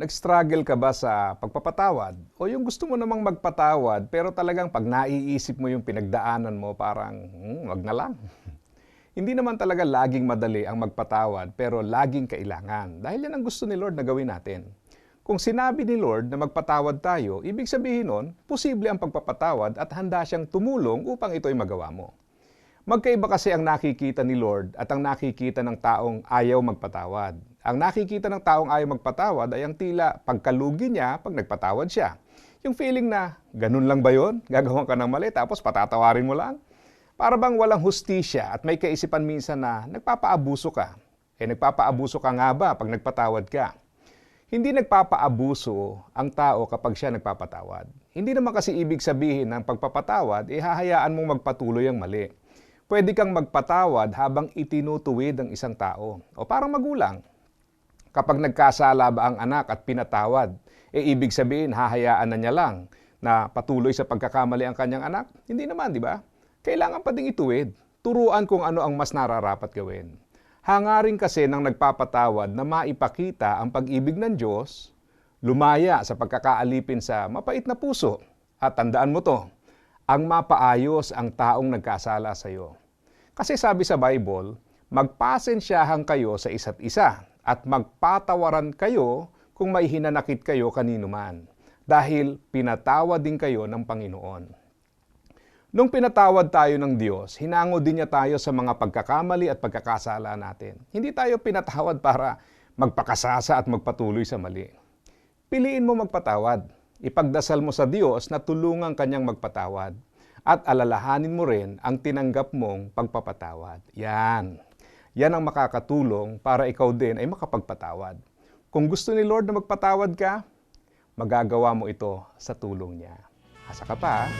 Nag-struggle ka ba sa pagpapatawad? O yung gusto mo namang magpatawad pero talagang pag naiisip mo yung pinagdaanan mo parang hmm, wag na lang. Hindi naman talaga laging madali ang magpatawad pero laging kailangan dahil yan ang gusto ni Lord na gawin natin. Kung sinabi ni Lord na magpatawad tayo, ibig sabihin nun, posible ang pagpapatawad at handa siyang tumulong upang ito'y magawa mo. Magkaiba kasi ang nakikita ni Lord at ang nakikita ng taong ayaw magpatawad. Ang nakikita ng taong ayaw magpatawad ay ang tila pagkalugi niya pag nagpatawad siya. Yung feeling na, ganun lang ba yon? Gagawin ka ng mali tapos patatawarin mo lang? Para bang walang hustisya at may kaisipan minsan na nagpapaabuso ka. Eh nagpapaabuso ka nga ba pag nagpatawad ka? Hindi nagpapaabuso ang tao kapag siya nagpapatawad. Hindi naman kasi ibig sabihin ng pagpapatawad, eh hahayaan mong magpatuloy ang mali. Pwede kang magpatawad habang itinutuwid ang isang tao. O parang magulang. Kapag nagkasala ba ang anak at pinatawad, eh ibig sabihin hahayaan na niya lang na patuloy sa pagkakamali ang kanyang anak? Hindi naman, di ba? Kailangan pa ding ituwid. Turuan kung ano ang mas nararapat gawin. Hangarin kasi ng nagpapatawad na maipakita ang pag-ibig ng Diyos, lumaya sa pagkakaalipin sa mapait na puso. At tandaan mo to, ang mapaayos ang taong nagkasala sa iyo. Kasi sabi sa Bible, magpasensyahan kayo sa isa't isa at magpatawaran kayo kung may hinanakit kayo kanino man. Dahil pinatawad din kayo ng Panginoon. Nung pinatawad tayo ng Diyos, hinango din niya tayo sa mga pagkakamali at pagkakasala natin. Hindi tayo pinatawad para magpakasasa at magpatuloy sa mali. Piliin mo magpatawad. Ipagdasal mo sa Diyos na tulungang kanyang magpatawad. At alalahanin mo rin ang tinanggap mong pagpapatawad. Yan. Yan ang makakatulong para ikaw din ay makapagpatawad. Kung gusto ni Lord na magpatawad ka, magagawa mo ito sa tulong niya. Asa ka pa?